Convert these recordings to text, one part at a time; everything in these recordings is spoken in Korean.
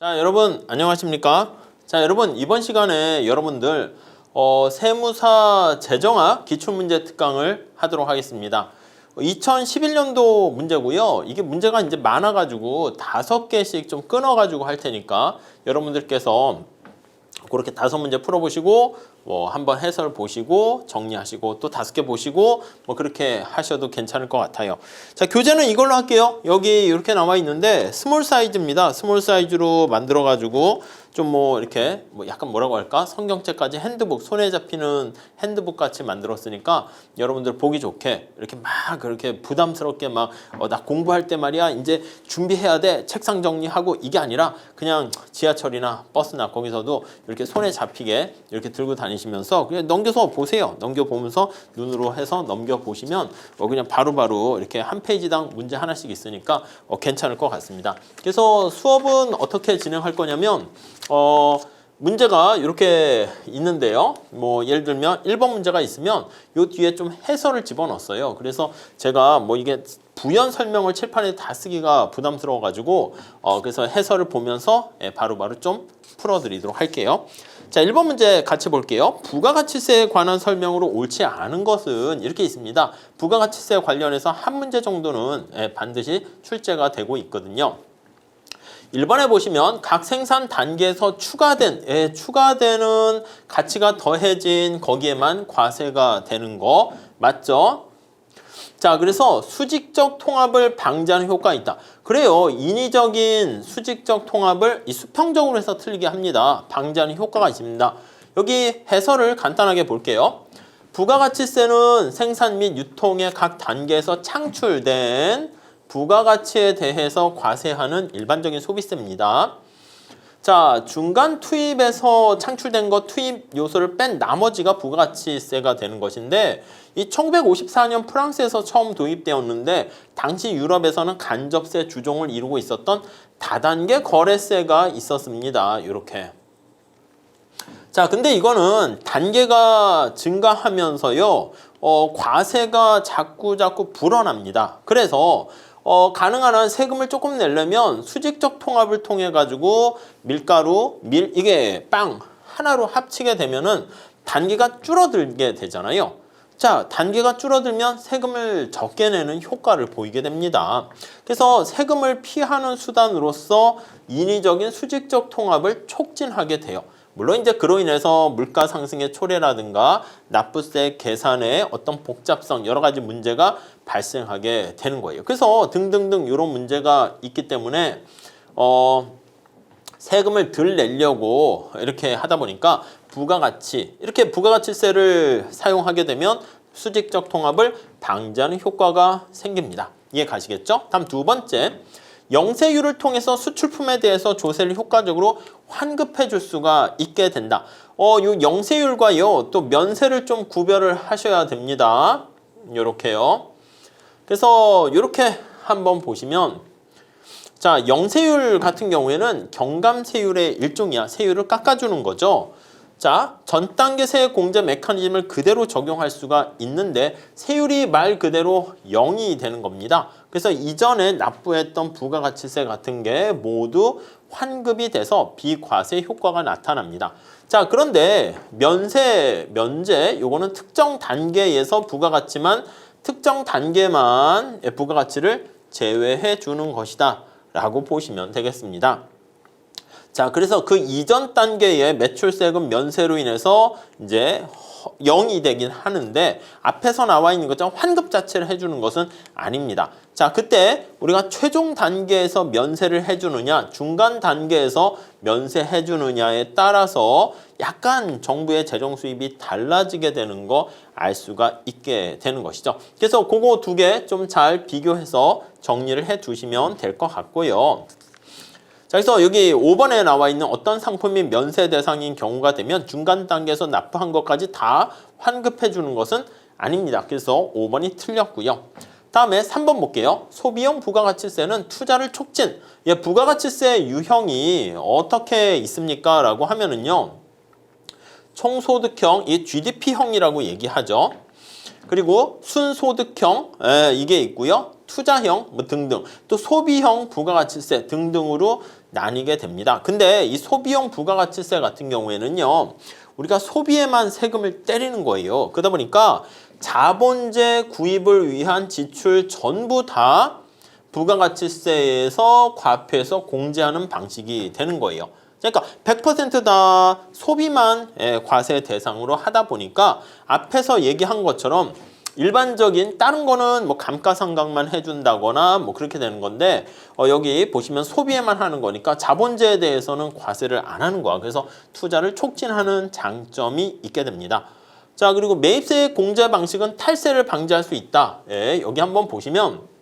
자, 여러분 안녕하십니까? 자, 여러분 이번 시간에 여러분들 어, 세무사 재정학 기출문제 특강을 하도록 하겠습니다. 2011년도 문제고요. 이게 문제가 이제 많아 가지고 다섯 개씩 좀 끊어 가지고 할 테니까 여러분들께서 그렇게 다섯 문제 풀어보시고 뭐 한번 해설 보시고 정리하시고 또 다섯 개 보시고 뭐 그렇게 하셔도 괜찮을 것 같아요. 자 교재는 이걸로 할게요. 여기 이렇게 나와 있는데 스몰 사이즈입니다. 스몰 사이즈로 만들어 가지고 좀 뭐 이렇게 뭐 약간 뭐라고 할까? 성경책까지 핸드북 손에 잡히는 핸드북 같이 만들었으니까 여러분들 보기 좋게 이렇게 막 그렇게 부담스럽게 막 어, 나 공부할 때 말이야 이제 준비해야 돼 책상 정리하고 이게 아니라 그냥 지하철이나 버스나 거기서도 이렇게 손에 잡히게 이렇게 들고 다니시면서 그냥 넘겨서 보세요. 넘겨 보면서 눈으로 해서 넘겨 보시면 어, 그냥 바로바로 이렇게 한 페이지당 문제 하나씩 있으니까 어, 괜찮을 것 같습니다. 그래서 수업은 어떻게 진행할 거냐면 어 문제가 이렇게 있는데요. 뭐 예를 들면 1번 문제가 있으면 요 뒤에 좀 해설을 집어넣었어요. 그래서 제가 뭐 이게 부연 설명을 칠판에 다 쓰기가 부담스러워 가지고 어 그래서 해설을 보면서 예, 바로바로 좀 풀어 드리도록 할게요. 자, 1번 문제 같이 볼게요. 부가가치세에 관한 설명으로 옳지 않은 것은 이렇게 있습니다. 부가가치세 관련해서 한 문제 정도는 예, 반드시 출제가 되고 있거든요. 1번에 보시면 각 생산 단계에서 추가된 예, 추가되는 가치가 더해진 거기에만 과세가 되는 거 맞죠? 자, 그래서 수직적 통합을 방지하는 효과가 있다. 그래요. 인위적인 수직적 통합을 이 수평적으로 해서 틀리게 합니다. 방지하는 효과가 있습니다. 여기 해설을 간단하게 볼게요. 부가가치세는 생산 및 유통의 각 단계에서 창출된 부가가치에 대해서 과세하는 일반적인 소비세입니다. 자, 중간 투입에서 창출된 것 투입 요소를 뺀 나머지가 부가가치세가 되는 것인데 이 1954년 프랑스에서 처음 도입되었는데 당시 유럽에서는 간접세 주종을 이루고 있었던 다단계 거래세가 있었습니다. 이렇게. 자, 근데 이거는 단계가 증가하면서요, 어, 과세가 자꾸 자꾸 불어납니다. 그래서 어, 가능한 한 세금을 조금 내려면 수직적 통합을 통해 가지고 밀가루, 밀 이게 빵 하나로 합치게 되면은 단계가 줄어들게 되잖아요. 자, 단계가 줄어들면 세금을 적게 내는 효과를 보이게 됩니다. 그래서 세금을 피하는 수단으로서 인위적인 수직적 통합을 촉진하게 돼요. 물론 이제 그로 인해서 물가 상승의 초래라든가 납부세 계산의 어떤 복잡성 여러 가지 문제가 발생하게 되는 거예요. 그래서 등등등 이런 문제가 있기 때문에 어 세금을 덜 내려고 이렇게 하다 보니까 부가가치 이렇게 부가가치세를 사용하게 되면 수직적 통합을 방지하는 효과가 생깁니다. 이해 가시겠죠? 다음 두 번째 영세율을 통해서 수출품에 대해서 조세를 효과적으로 환급해 줄 수가 있게 된다. 어, 요 영세율과요, 또 면세를 좀 구별을 하셔야 됩니다. 요렇게요. 그래서 요렇게 한번 보시면 자, 영세율 같은 경우에는 경감세율의 일종이야. 세율을 깎아주는 거죠. 자, 전 단계 세 공제 메커니즘을 그대로 적용할 수가 있는데 세율이 말 그대로 0이 되는 겁니다. 그래서 이전에 납부했던 부가가치세 같은 게 모두 환급이 돼서 비과세 효과가 나타납니다. 자, 그런데 면세, 면제 요거는 특정 단계에서 부가가치만 특정 단계만 부가가치를 제외해 주는 것이다. 라고 보시면 되겠습니다. 자, 그래서 그 이전 단계의 매출세금 면세로 인해서 이제 0이 되긴 하는데 앞에서 나와 있는 것처럼 환급 자체를 해주는 것은 아닙니다. 자, 그때 우리가 최종 단계에서 면세를 해주느냐, 중간 단계에서 면세해 주느냐에 따라서 약간 정부의 재정 수입이 달라지게 되는 거 알 수가 있게 되는 것이죠. 그래서 그거 두 개 좀 잘 비교해서 정리를 해 두시면 될 것 같고요. 자, 그래서 여기 5번에 나와 있는 어떤 상품이 면세 대상인 경우가 되면 중간 단계에서 납부한 것까지 다 환급해 주는 것은 아닙니다. 그래서 5번이 틀렸고요. 다음에 3번 볼게요. 소비형 부가가치세는 투자를 촉진. 예, 부가가치세 유형이 어떻게 있습니까? 라고 하면은요. 총소득형, 이 GDP형이라고 얘기하죠. 그리고 순소득형 예, 이게 있고요. 투자형 뭐 등등 또 소비형 부가가치세 등등으로 나뉘게 됩니다. 근데 이 소비용 부가가치세 같은 경우에는요. 우리가 소비에만 세금을 때리는 거예요. 그러다 보니까 자본재 구입을 위한 지출 전부 다 부가가치세에서 과표해서 공제하는 방식이 되는 거예요. 그러니까 100%다 소비만 예, 과세 대상으로 하다 보니까 앞에서 얘기한 것처럼 일반적인 다른 거는 뭐 감가상각만 해준다거나 뭐 그렇게 되는 건데 어, 여기 보시면 소비에만 하는 거니까 자본재에 대해서는 과세를 안 하는 거야. 그래서 투자를 촉진하는 장점이 있게 됩니다. 자 그리고 매입세 공제 방식은 탈세를 방지할 수 있다. 예, 여기 한번 보시면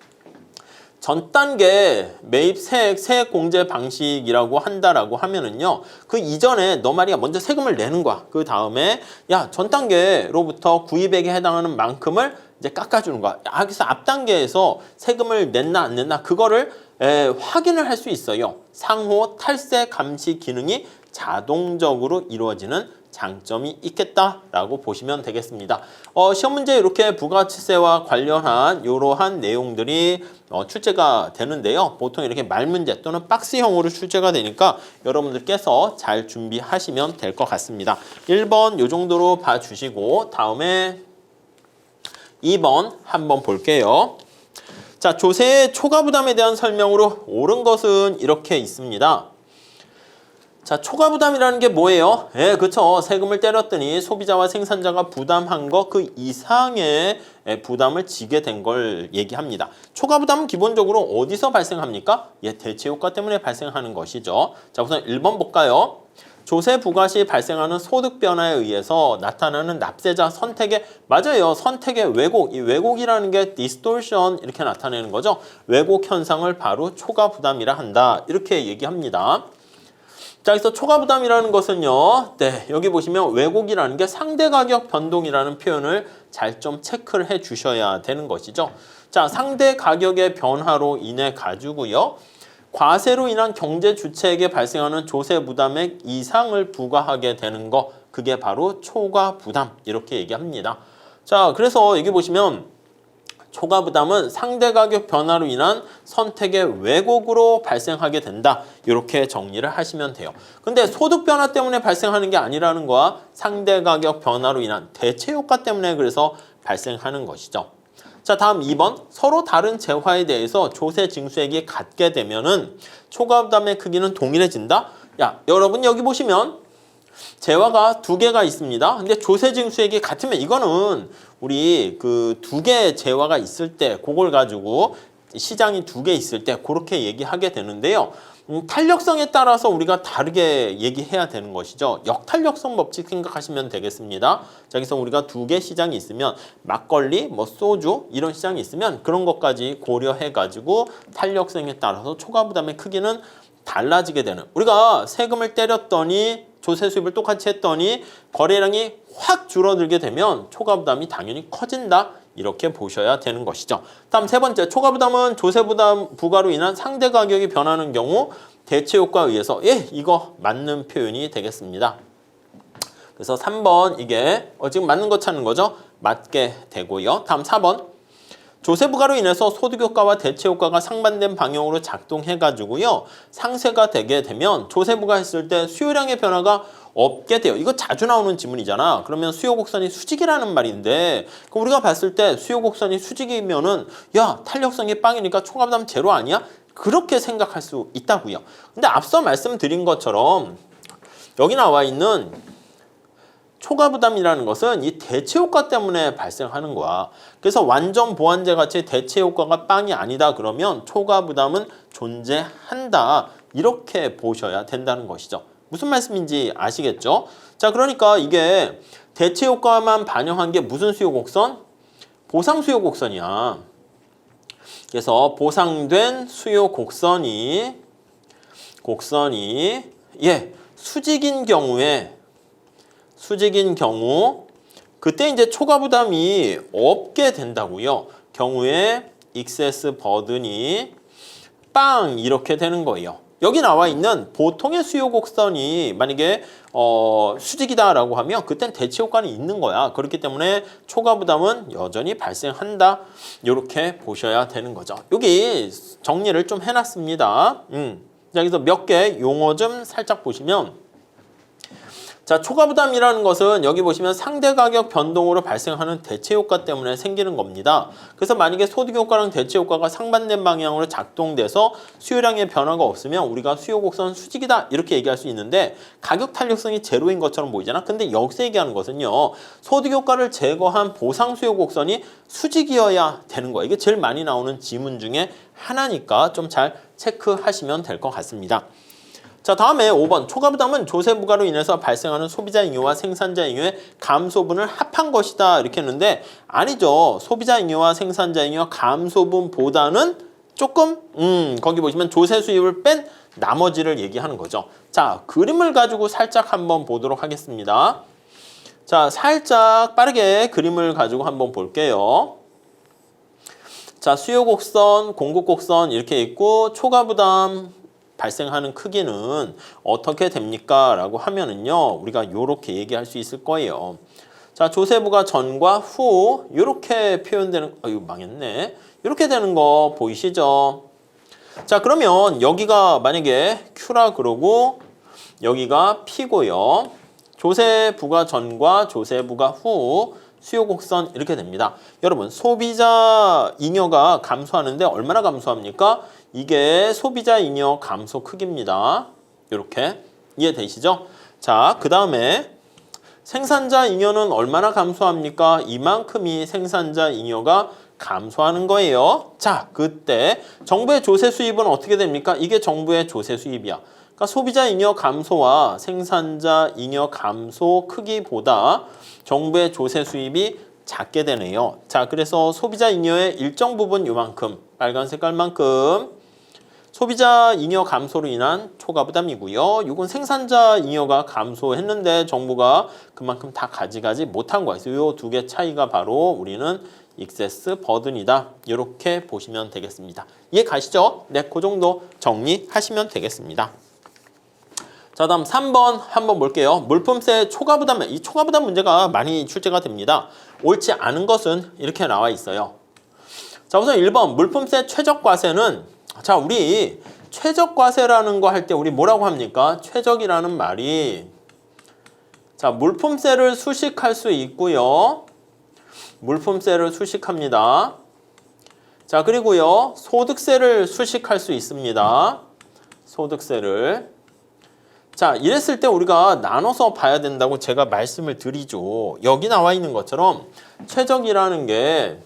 전 단계 매입 세액 세액 공제 방식이라고 한다라고 하면은요 그 이전에 너 말이야 먼저 세금을 내는 거야. 그 다음에 야 전 단계로부터 구입액에 해당하는 만큼을 이제 깎아주는 거야. 아, 그래서 앞 단계에서 세금을 냈나 안 냈나 그거를 에, 확인을 할 수 있어요. 상호 탈세 감시 기능이 자동적으로 이루어지는 장점이 있겠다라고 보시면 되겠습니다. 어, 시험 문제 이렇게 부가치세와 관련한 이러한 내용들이 어, 출제가 되는데요. 보통 이렇게 말 문제 또는 박스형으로 출제가 되니까 여러분들께서 잘 준비하시면 될 것 같습니다. 1번 요 정도로 봐주시고 다음에 2번 한번 볼게요. 자, 조세의 초과 부담에 대한 설명으로 옳은 것은 이렇게 있습니다. 자, 초과 부담이라는 게 뭐예요? 예, 그쵸. 세금을 때렸더니 소비자와 생산자가 부담한 거 그 이상의 예, 부담을 지게 된 걸 얘기합니다. 초과 부담은 기본적으로 어디서 발생합니까? 예, 대체 효과 때문에 발생하는 것이죠. 자, 우선 1번 볼까요? 조세 부과 시 발생하는 소득 변화에 의해서 나타나는 납세자 선택의 맞아요. 선택의 왜곡. 이 왜곡이라는 게 distortion 이렇게 나타내는 거죠. 왜곡 현상을 바로 초과 부담이라 한다. 이렇게 얘기합니다. 자, 그래서 초과 부담이라는 것은요. 네, 여기 보시면 왜곡이라는 게 상대 가격 변동이라는 표현을 잘 좀 체크를 해 주셔야 되는 것이죠. 자, 상대 가격의 변화로 인해 가지고요. 과세로 인한 경제 주체에게 발생하는 조세 부담액 이상을 부과하게 되는 거 그게 바로 초과 부담 이렇게 얘기합니다. 자, 그래서 여기 보시면 초과 부담은 상대 가격 변화로 인한 선택의 왜곡으로 발생하게 된다. 이렇게 정리를 하시면 돼요. 근데 소득 변화 때문에 발생하는 게 아니라는 거와 상대 가격 변화로 인한 대체 효과 때문에 그래서 발생하는 것이죠. 자, 다음 2번. 서로 다른 재화에 대해서 조세 징수액이 같게 되면은 초과 부담의 크기는 동일해진다. 야, 여러분 여기 보시면 재화가 두 개가 있습니다. 근데 조세 징수액이 같으면 이거는 우리 그 두 개의 재화가 있을 때 그걸 가지고 시장이 두 개 있을 때 그렇게 얘기하게 되는데요. 음, 탄력성에 따라서 우리가 다르게 얘기해야 되는 것이죠. 역탄력성 법칙 생각하시면 되겠습니다. 자, 그래서 우리가 두 개 시장이 있으면 막걸리, 뭐 소주 이런 시장이 있으면 그런 것까지 고려해 가지고 탄력성에 따라서 초과 부담의 크기는 달라지게 되는. 우리가 세금을 때렸더니 조세 수입을 똑같이 했더니 거래량이 확 줄어들게 되면 초과 부담이 당연히 커진다. 이렇게 보셔야 되는 것이죠. 다음 세 번째, 초과 부담은 조세 부담 부과로 인한 상대 가격이 변하는 경우 대체 효과에 의해서 예, 이거 맞는 표현이 되겠습니다. 그래서 3번 이게 어, 지금 맞는 거 찾는 거죠? 맞게 되고요. 다음 4번. 조세 부과로 인해서 소득 효과와 대체 효과가 상반된 방향으로 작동해 가지고요. 상세가 되게 되면 조세 부과 했을 때 수요량의 변화가 없게 돼요. 이거 자주 나오는 지문이잖아. 그러면 수요 곡선이 수직이라는 말인데 그 우리가 봤을 때 수요 곡선이 수직이면은 야, 탄력성이 빵이니까 초과부담 제로 아니야? 그렇게 생각할 수 있다고요. 근데 앞서 말씀드린 것처럼 여기 나와 있는 초과 부담이라는 것은 이 대체 효과 때문에 발생하는 거야. 그래서 완전 보완제 같이 대체 효과가 빵이 아니다 그러면 초과 부담은 존재한다. 이렇게 보셔야 된다는 것이죠. 무슨 말씀인지 아시겠죠? 자, 그러니까 이게 대체 효과만 반영한 게 무슨 수요 곡선? 보상 수요 곡선이야. 그래서 보상된 수요 곡선이 곡선이 예, 수직인 경우에 수직인 경우 그때 이제 초과 부담이 없게 된다고요. 경우에 익세스 버든이 빵 이렇게 되는 거예요. 여기 나와 있는 보통의 수요 곡선이 만약에 어, 수직이다라고 하면 그땐 대치 효과는 있는 거야. 그렇기 때문에 초과 부담은 여전히 발생한다. 이렇게 보셔야 되는 거죠. 여기 정리를 좀 해놨습니다. 음. 자, 여기서 몇 개 용어 좀 살짝 보시면 자, 초과 부담이라는 것은 여기 보시면 상대 가격 변동으로 발생하는 대체 효과 때문에 생기는 겁니다. 그래서 만약에 소득 효과랑 대체 효과가 상반된 방향으로 작동돼서 수요량의 변화가 없으면 우리가 수요 곡선 수직이다 이렇게 얘기할 수 있는데 가격 탄력성이 제로인 것처럼 보이잖아. 근데 여기서 얘기하는 것은요. 소득 효과를 제거한 보상 수요 곡선이 수직이어야 되는 거야. 이게 제일 많이 나오는 지문 중에 하나니까 좀 잘 체크하시면 될 것 같습니다. 자 다음에 5번. 초과부담은 조세 부과로 인해서 발생하는 소비자 잉여와 생산자 잉여의 감소분을 합한 것이다. 이렇게 했는데 아니죠. 소비자 잉여와 생산자 잉여 감소분보다는 조금 음 거기 보시면 조세 수입을 뺀 나머지를 얘기하는 거죠. 자 그림을 가지고 살짝 한번 보도록 하겠습니다. 자 살짝 빠르게 그림을 가지고 한번 볼게요. 자 수요 곡선 공급 곡선 이렇게 있고 초과 부담 발생하는 크기는 어떻게 됩니까? 라고 하면은요, 우리가 이렇게 얘기할 수 있을 거예요. 자, 조세부가 전과 후, 이렇게 표현되는, 어, 이거 망했네. 이렇게 되는 거 보이시죠? 자, 그러면 여기가 만약에 Q라 그러고, 여기가 P고요. 조세부가 전과 조세부가 후, 수요곡선 이렇게 됩니다. 여러분, 소비자 잉여가 감소하는데 얼마나 감소합니까? 이게 소비자 잉여 감소 크기입니다. 이렇게 이해되시죠? 자, 그 다음에 생산자 잉여는 얼마나 감소합니까? 이만큼이 생산자 잉여가 감소하는 거예요. 자, 그때 정부의 조세 수입은 어떻게 됩니까? 이게 정부의 조세 수입이야. 그러니까 소비자 잉여 감소와 생산자 잉여 감소 크기보다 정부의 조세 수입이 작게 되네요. 자, 그래서 소비자 잉여의 일정 부분 요만큼 빨간 색깔만큼 소비자 잉여 감소로 인한 초과 부담이고요. 이건 생산자 잉여가 감소했는데 정부가 그만큼 다 가져가지 못한 거예요. 이두 개 차이가 바로 우리는 익세스 버든이다. 이렇게 보시면 되겠습니다. 이해 가시죠? 네, 그 정도 정리하시면 되겠습니다. 자, 다음 3번 한번 볼게요. 물품세 초과 부담, 이 초과 부담 문제가 많이 출제가 됩니다. 옳지 않은 것은 이렇게 나와 있어요. 자, 우선 1번 물품세 최저과세는 자, 우리 최저과세라는 거 할 때 우리 뭐라고 합니까? 최적이라는 말이 자, 물품세를 수식할 수 있고요. 물품세를 수식합니다. 자, 그리고요. 소득세를 수식할 수 있습니다. 소득세를 자, 이랬을 때 우리가 나눠서 봐야 된다고 제가 말씀을 드리죠. 여기 나와 있는 것처럼 최적이라는 게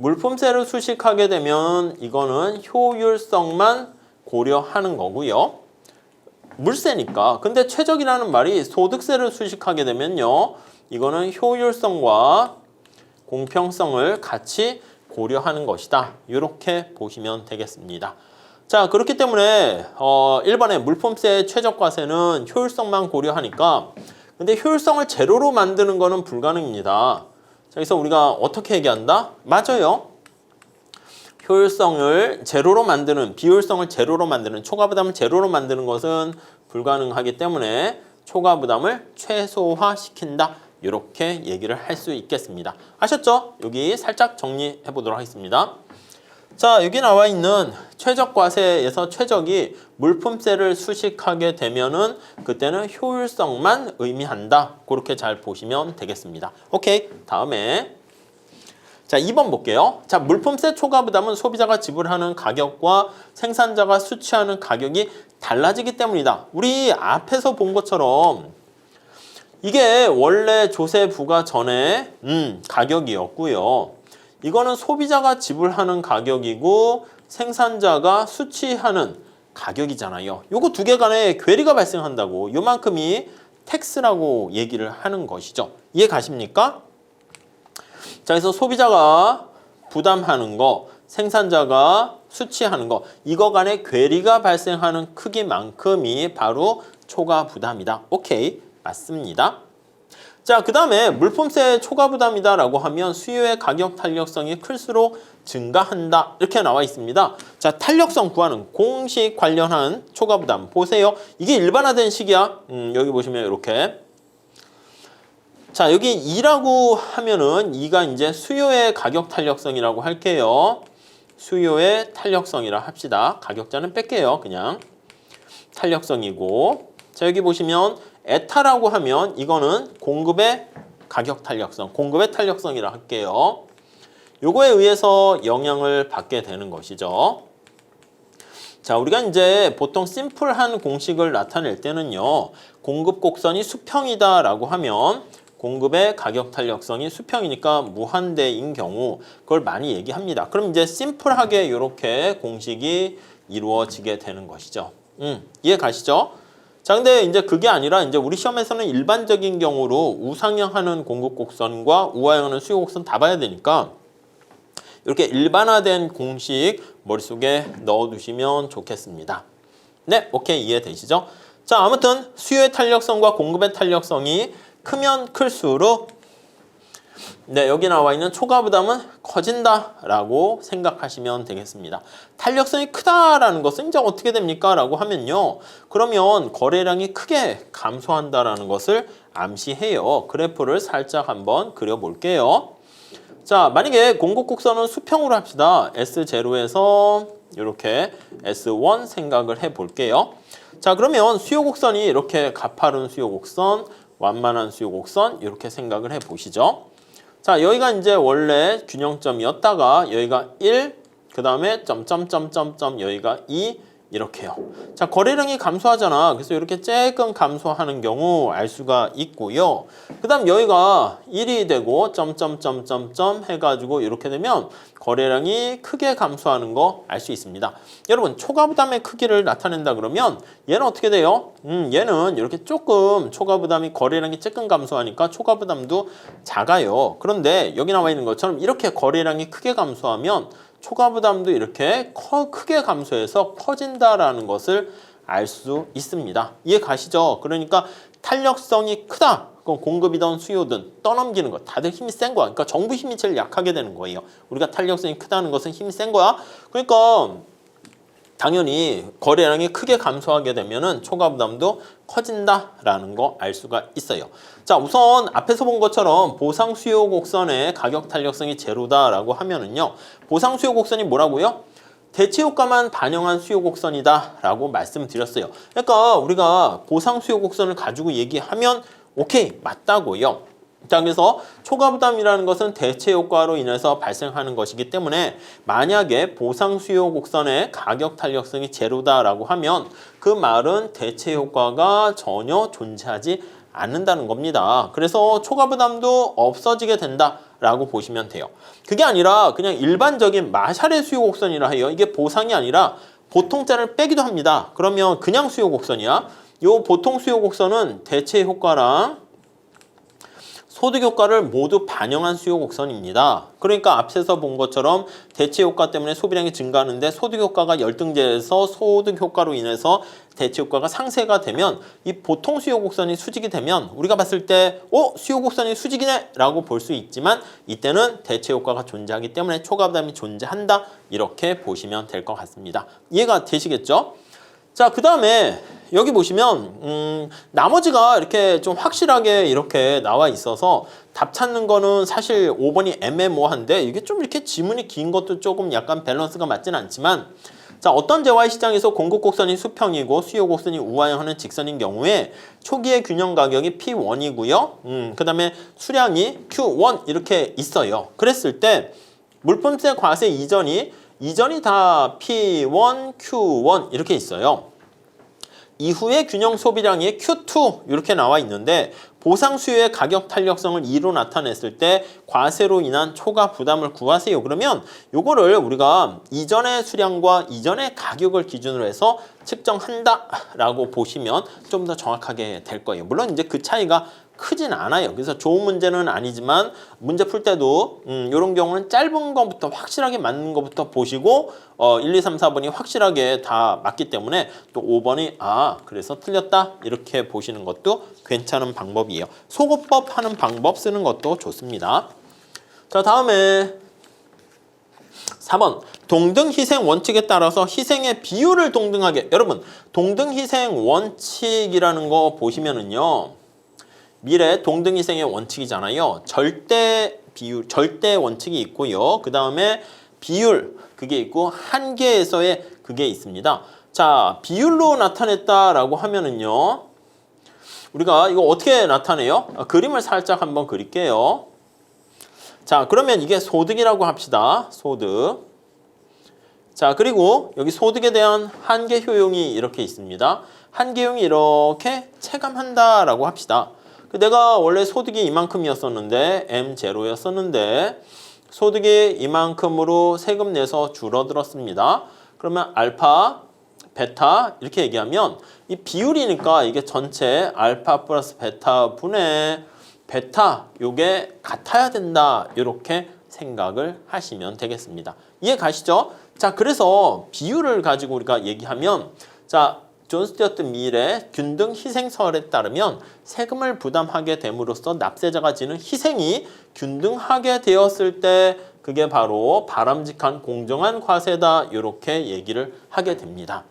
물품세를 수식하게 되면 이거는 효율성만 고려하는 거고요. 물세니까. 근데 최적이라는 말이 소득세를 수식하게 되면요. 이거는 효율성과 공평성을 같이 고려하는 것이다. 이렇게 보시면 되겠습니다. 자, 그렇기 때문에 어 1번의 물품세 최저과세는 효율성만 고려하니까 근데 효율성을 제로로 만드는 거는 불가능입니다. 자, 그래서 우리가 어떻게 얘기한다? 맞아요. 효율성을 제로로 만드는, 비효율성을 제로로 만드는, 초과 부담을 제로로 만드는 것은 불가능하기 때문에 초과 부담을 최소화시킨다. 이렇게 얘기를 할 수 있겠습니다. 아셨죠? 여기 살짝 정리해 보도록 하겠습니다. 자, 여기 나와 있는 최적과세에서 최적이 물품세를 수식하게 되면은 그때는 효율성만 의미한다. 그렇게 잘 보시면 되겠습니다. 오케이. 다음에 자, 2번 볼게요. 자, 물품세 초과 부담은 소비자가 지불하는 가격과 생산자가 수취하는 가격이 달라지기 때문이다. 우리 앞에서 본 것처럼 이게 원래 조세 부과 전에 음, 가격이었고요. 이거는 소비자가 지불하는 가격이고 생산자가 수취하는 가격이잖아요. 요거 두 개 간에 괴리가 발생한다고 요만큼이 텍스라고 얘기를 하는 것이죠. 이해 가십니까? 자, 그래서 소비자가 부담하는 거, 생산자가 수취하는 거, 이거 간에 괴리가 발생하는 크기만큼이 바로 초과 부담이다. 오케이, 맞습니다. 자, 그 다음에 물품세 초과 부담이다라고 하면 수요의 가격 탄력성이 클수록 증가한다. 이렇게 나와 있습니다. 자, 탄력성 구하는 공식 관련한 초과 부담 보세요. 이게 일반화된 식이야. 음, 여기 보시면 이렇게. 자, 여기 2라고 하면은 2가 이제 수요의 가격 탄력성이라고 할게요. 수요의 탄력성이라 합시다. 가격자는 뺄게요, 그냥. 탄력성이고 자 여기 보시면 에타라고 하면 이거는 공급의 가격 탄력성, 공급의 탄력성이라 할게요. 요거에 의해서 영향을 받게 되는 것이죠. 자, 우리가 이제 보통 심플한 공식을 나타낼 때는요. 공급 곡선이 수평이다라고 하면 공급의 가격 탄력성이 수평이니까 무한대인 경우 그걸 많이 얘기합니다. 그럼 이제 심플하게 이렇게 공식이 이루어지게 되는 것이죠. 음, 이해 가시죠? 자, 근데 이제 그게 아니라 이제 우리 시험에서는 일반적인 경우로 우상향하는 공급 곡선과 우하향하는 수요 곡선 다 봐야 되니까 이렇게 일반화된 공식 머릿속에 넣어두시면 좋겠습니다. 네, 오케이 이해되시죠? 자, 아무튼 수요의 탄력성과 공급의 탄력성이 크면 클수록 네, 여기 나와 있는 초과 부담은 커진다라고 생각하시면 되겠습니다. 탄력성이 크다라는 것은 이제 어떻게 됩니까? 라고 하면요. 그러면 거래량이 크게 감소한다라는 것을 암시해요. 그래프를 살짝 한번 그려볼게요. 자, 만약에 공급곡선은 수평으로 합시다. S0에서 이렇게 S1 생각을 해 볼게요. 자, 그러면 수요곡선이 이렇게 가파른 수요곡선, 완만한 수요곡선 이렇게 생각을 해 보시죠. 자, 여기가 이제 원래 균형점이었다가 여기가 1, 그 다음에 점점점점점 여기가 2 이렇게요. 자, 거래량이 감소하잖아. 그래서 이렇게 조금 감소하는 경우 알 수가 있고요. 그 다음 여기가 1이 되고 점점점점점 해 가지고 이렇게 되면 거래량이 크게 감소하는 거 알 수 있습니다. 여러분 초과 부담의 크기를 나타낸다 그러면 얘는 어떻게 돼요? 음, 얘는 이렇게 조금 초과 부담이 거래량이 조금 감소하니까 초과 부담도 작아요. 그런데 여기 나와 있는 것처럼 이렇게 거래량이 크게 감소하면 초과 부담도 이렇게 커, 크게 감소해서 커진다라는 것을 알 수 있습니다. 이해 가시죠? 그러니까 탄력성이 크다. 그럼 공급이든 수요든 떠넘기는 거 다들 힘이 센 거야. 그러니까 정부 힘이 제일 약하게 되는 거예요. 우리가 탄력성이 크다는 것은 힘이 센 거야. 그러니까 당연히 거래량이 크게 감소하게 되면은 초과 부담도 커진다라는 거 알 수가 있어요. 자, 우선 앞에서 본 것처럼 보상 수요 곡선의 가격 탄력성이 제로다라고 하면은요. 보상 수요 곡선이 뭐라고요? 대체 효과만 반영한 수요 곡선이다 라고 말씀드렸어요. 그러니까 우리가 보상 수요 곡선을 가지고 얘기하면 오케이 맞다고요. 자, 그래서 초과 부담이라는 것은 대체 효과로 인해서 발생하는 것이기 때문에 만약에 보상 수요 곡선의 가격 탄력성이 제로다라고 하면 그 말은 대체 효과가 전혀 존재하지 않는다는 겁니다. 그래서 초과 부담도 없어지게 된다라고 보시면 돼요. 그게 아니라 그냥 일반적인 마샬의 수요 곡선이라 해요. 이게 보상이 아니라 보통자를 빼기도 합니다. 그러면 그냥 수요 곡선이야. 요 보통 수요 곡선은 대체 효과랑 소득 효과를 모두 반영한 수요 곡선입니다. 그러니까 앞서서 본 것처럼 대체 효과 때문에 소비량이 증가하는데 소득 효과가 열등제에서 소득 효과로 인해서 대체 효과가 상쇄가 되면 이 보통 수요 곡선이 수직이 되면 우리가 봤을 때 어? 수요 곡선이 수직이네 라고 볼 수 있지만 이때는 대체 효과가 존재하기 때문에 초과 부담이 존재한다 이렇게 보시면 될 것 같습니다. 이해가 되시겠죠? 자, 그 다음에 여기 보시면 음, 나머지가 이렇게 좀 확실하게 이렇게 나와 있어서 답 찾는 거는 사실 5번이 애매모호한데 이게 좀 이렇게 지문이 긴 것도 조금 약간 밸런스가 맞진 않지만 자 어떤 재화의 시장에서 공급 곡선이 수평이고 수요 곡선이 우하향하는 직선인 경우에 초기의 균형 가격이 P1이고요. 음, 그 다음에 수량이 Q1 이렇게 있어요. 그랬을 때 물품세 과세 이전이 이전이 다 P1, Q1 이렇게 있어요. 이후에 균형 소비량이 Q2 이렇게 나와 있는데 보상 수요의 가격 탄력성을 2로 나타냈을 때 과세로 인한 초과 부담을 구하세요. 그러면 요거를 우리가 이전의 수량과 이전의 가격을 기준으로 해서 측정한다라고 보시면 좀 더 정확하게 될 거예요. 물론 이제 그 차이가 크진 않아요. 그래서 좋은 문제는 아니지만 문제 풀 때도 음, 이런 경우는 짧은 것부터 확실하게 맞는 것부터 보시고 어, 1, 2, 3, 4번이 확실하게 다 맞기 때문에 또 5번이 아 그래서 틀렸다 이렇게 보시는 것도 괜찮은 방법이에요. 소거법 하는 방법 쓰는 것도 좋습니다. 자 다음에 4번 동등 희생 원칙에 따라서 희생의 비율을 동등하게 여러분 동등 희생 원칙이라는 거 보시면은요 미래 동등희생의 원칙이잖아요. 절대 비율, 절대 원칙이 있고요. 그 다음에 비율, 그게 있고 한계에서의 그게 있습니다. 자, 비율로 나타냈다라고 하면은요. 우리가 이거 어떻게 나타내요? 아, 그림을 살짝 한번 그릴게요. 자, 그러면 이게 소득이라고 합시다. 소득. 자, 그리고 여기 소득에 대한 한계 효용이 이렇게 있습니다. 한계 효용이 이렇게 체감한다라고 합시다. 그 내가 원래 소득이 이만큼이었었는데 M0였었는데 소득이 이만큼으로 세금 내서 줄어들었습니다. 그러면 알파, 베타 이렇게 얘기하면 이 비율이니까 이게 전체 알파 플러스 베타 분의 베타 요게 같아야 된다 이렇게 생각을 하시면 되겠습니다. 이해 가시죠? 자 그래서 비율을 가지고 우리가 얘기하면 자 존 스튜어트 밀의 균등 희생설에 따르면 세금을 부담하게 됨으로써 납세자가 지는 희생이 균등하게 되었을 때 그게 바로 바람직한 공정한 과세다 이렇게 얘기를 하게 됩니다.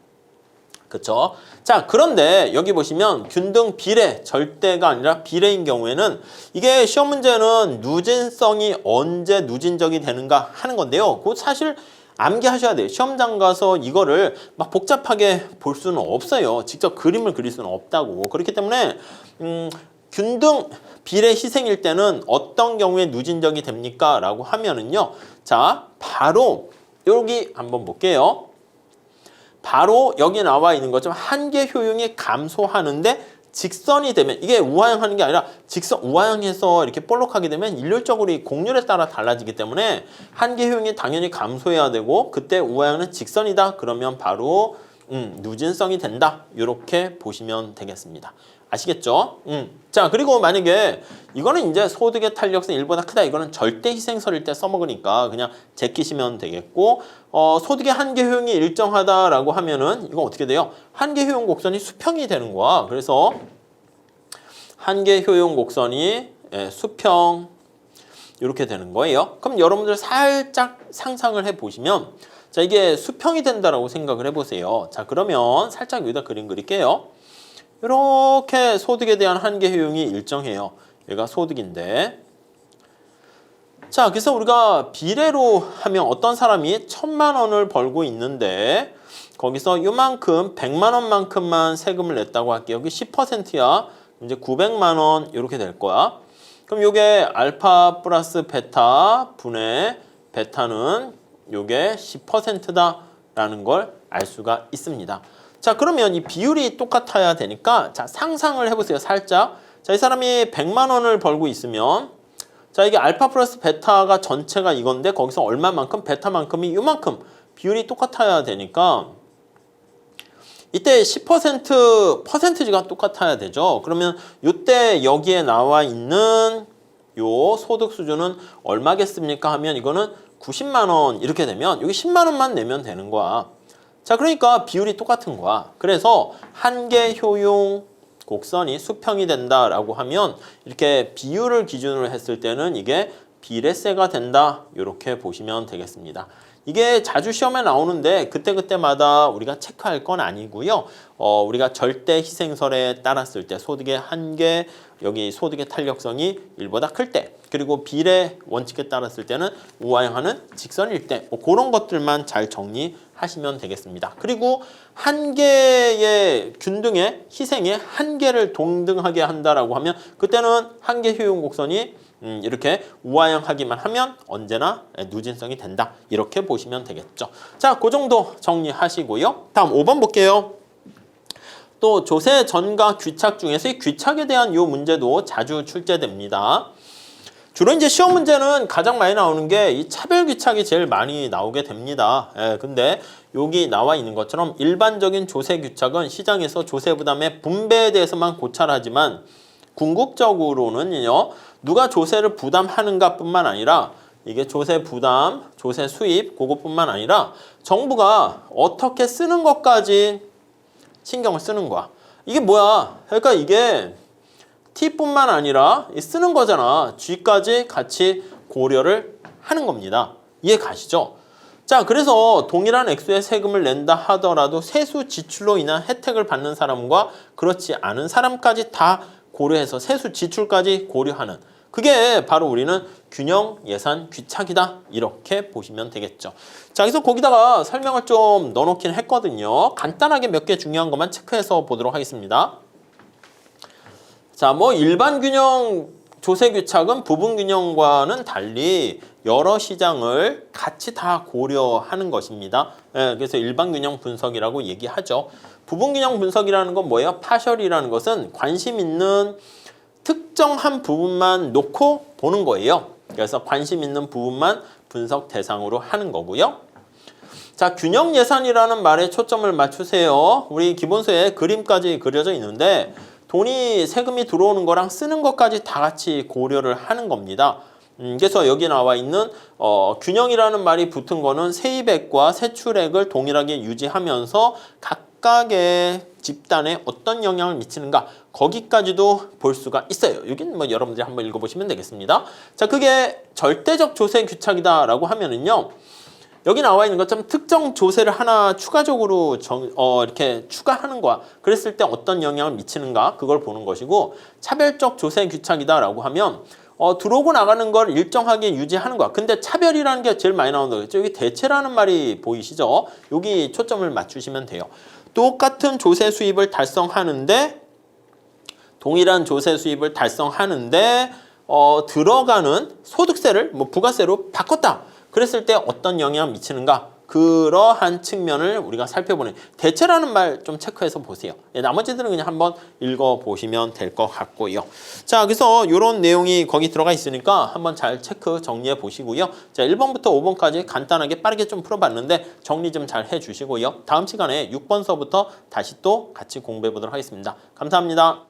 그렇죠? 자, 그런데 여기 보시면 균등 비례 절대가 아니라 비례인 경우에는 이게 시험 문제는 누진성이 언제 누진적이 되는가 하는 건데요. 그 사실 암기하셔야 돼요. 시험장 가서 이거를 막 복잡하게 볼 수는 없어요. 직접 그림을 그릴 수는 없다고. 그렇기 때문에 음, 균등 비례 희생일 때는 어떤 경우에 누진적이 됩니까? 라고 하면은요. 자, 바로 여기 한번 볼게요. 바로 여기 나와 있는 것처럼 한계 효용이 감소하는데 직선이 되면 이게 우하향하는 게 아니라 직선 우하향해서 이렇게 볼록하게 되면 일률적으로 이 곡률에 따라 달라지기 때문에 한계 효용이 당연히 감소해야 되고 그때 우하향은 직선이다 그러면 바로 음, 누진성이 된다 이렇게 보시면 되겠습니다. 아시겠죠? 음. 자 그리고 만약에 이거는 이제 소득의 탄력성이 1보다 크다 이거는 절대 희생설일 때 써먹으니까 그냥 제끼시면 되겠고 어, 소득의 한계 효용이 일정하다라고 하면은 이건 어떻게 돼요? 한계 효용 곡선이 수평이 되는 거야. 그래서 한계 효용 곡선이 예, 수평 이렇게 되는 거예요. 그럼 여러분들 살짝 상상을 해 보시면 자 이게 수평이 된다라고 생각을 해 보세요. 자 그러면 살짝 여기다 그림 그릴게요. 이렇게 소득에 대한 한계 효용이 일정해요. 얘가 소득인데 자 그래서 우리가 비례로 하면 어떤 사람이 천만 원을 벌고 있는데 거기서 요만큼 100만 원만큼만 세금을 냈다고 할게요. 여기 10%야. 이제 900만 원 이렇게 될 거야. 그럼 요게 알파 플러스 베타 분의 베타는 요게 10%다라는 걸 알 수가 있습니다. 자 그러면 이 비율이 똑같아야 되니까 자 상상을 해보세요 살짝. 자 이 사람이 100만 원을 벌고 있으면 자 이게 알파 플러스 베타가 전체가 이건데 거기서 얼마만큼? 베타만큼이 요만큼. 비율이 똑같아야 되니까 이때 10% 퍼센트지가 똑같아야 되죠. 그러면 요때 여기에 나와 있는 요 소득 수준은 얼마겠습니까? 하면 이거는 90만 원 이렇게 되면 여기 10만 원만 내면 되는 거야 자, 그러니까 비율이 똑같은 거야. 그래서 한계 효용 곡선이 수평이 된다라고 하면 이렇게 비율을 기준으로 했을 때는 이게 비례세가 된다. 이렇게 보시면 되겠습니다. 이게 자주 시험에 나오는데 그때그때마다 우리가 체크할 건 아니고요. 어, 우리가 절대 희생설에 따랐을 때 소득의 한계, 여기 소득의 탄력성이 1보다 클 때, 그리고 비례 원칙에 따랐을 때는 우하향하는 직선일 때, 뭐 그런 것들만 잘 정리하시면 되겠습니다. 그리고 한계의 균등의 희생의 한계를 동등하게 한다라고 하면 그때는 한계 효용 곡선이 음, 이렇게 우하향하기만 하면 언제나 누진성이 된다. 이렇게 보시면 되겠죠. 자, 그 정도 정리하시고요. 다음 5번 볼게요. 또 조세 전가 귀착 중에서 이 귀착에 대한 이 문제도 자주 출제됩니다. 주로 이제 시험 문제는 가장 많이 나오는 게 이 차별 귀착이 제일 많이 나오게 됩니다. 예, 근데 여기 나와 있는 것처럼 일반적인 조세 귀착은 시장에서 조세 부담의 분배에 대해서만 고찰하지만 궁극적으로는요. 누가 조세를 부담하는가 뿐만 아니라 이게 조세 부담, 조세 수입 그것뿐만 아니라 정부가 어떻게 쓰는 것까지 신경을 쓰는 거야. 이게 뭐야? 그러니까 이게 T뿐만 아니라 쓰는 거잖아. G까지 같이 고려를 하는 겁니다. 이해 가시죠? 자, 그래서 동일한 액수의 세금을 낸다 하더라도 세수 지출로 인한 혜택을 받는 사람과 그렇지 않은 사람까지 다 고려해서 세수 지출까지 고려하는 그게 바로 우리는 균형 예산 귀착이다. 이렇게 보시면 되겠죠. 자, 그래서 거기다가 설명을 좀 넣어놓긴 했거든요. 간단하게 몇 개 중요한 것만 체크해서 보도록 하겠습니다. 자, 뭐 일반 균형 조세 규착은 부분 균형과는 달리 여러 시장을 같이 다 고려하는 것입니다. 예, 그래서 일반 균형 분석이라고 얘기하죠. 부분 균형 분석이라는 건 뭐예요? 파셜이라는 것은 관심 있는 특정한 부분만 놓고 보는 거예요. 그래서 관심 있는 부분만 분석 대상으로 하는 거고요. 자, 균형 예산이라는 말에 초점을 맞추세요. 우리 기본서에 그림까지 그려져 있는데 돈이 세금이 들어오는 거랑 쓰는 것까지 다 같이 고려를 하는 겁니다. 음, 그래서 여기 나와 있는 어, 균형이라는 말이 붙은 거는 세입액과 세출액을 동일하게 유지하면서 각각의 집단에 어떤 영향을 미치는가 거기까지도 볼 수가 있어요. 여기는 뭐 여러분들이 한번 읽어보시면 되겠습니다. 자, 그게 절대적 조세 규착이다라고 하면은요. 여기 나와 있는 것처럼 특정 조세를 하나 추가적으로 정, 어, 이렇게 추가하는 거야. 그랬을 때 어떤 영향을 미치는가 그걸 보는 것이고 차별적 조세 규착이다라고 하면 어, 들어오고 나가는 걸 일정하게 유지하는 거야. 근데 차별이라는 게 제일 많이 나오는 거죠. 여기 대체라는 말이 보이시죠? 여기 초점을 맞추시면 돼요. 똑같은 조세 수입을 달성하는데 동일한 조세 수입을 달성하는데 어, 들어가는 소득세를 뭐 부가세로 바꿨다. 그랬을 때 어떤 영향을 미치는가? 그러한 측면을 우리가 살펴보는 대체라는 말 좀 체크해서 보세요. 예, 나머지들은 그냥 한번 읽어보시면 될 것 같고요. 자, 그래서 이런 내용이 거기 들어가 있으니까 한번 잘 체크 정리해 보시고요. 자, 1번부터 5번까지 간단하게 빠르게 좀 풀어봤는데 정리 좀 잘 해주시고요. 다음 시간에 6번서부터 다시 또 같이 공부해 보도록 하겠습니다. 감사합니다.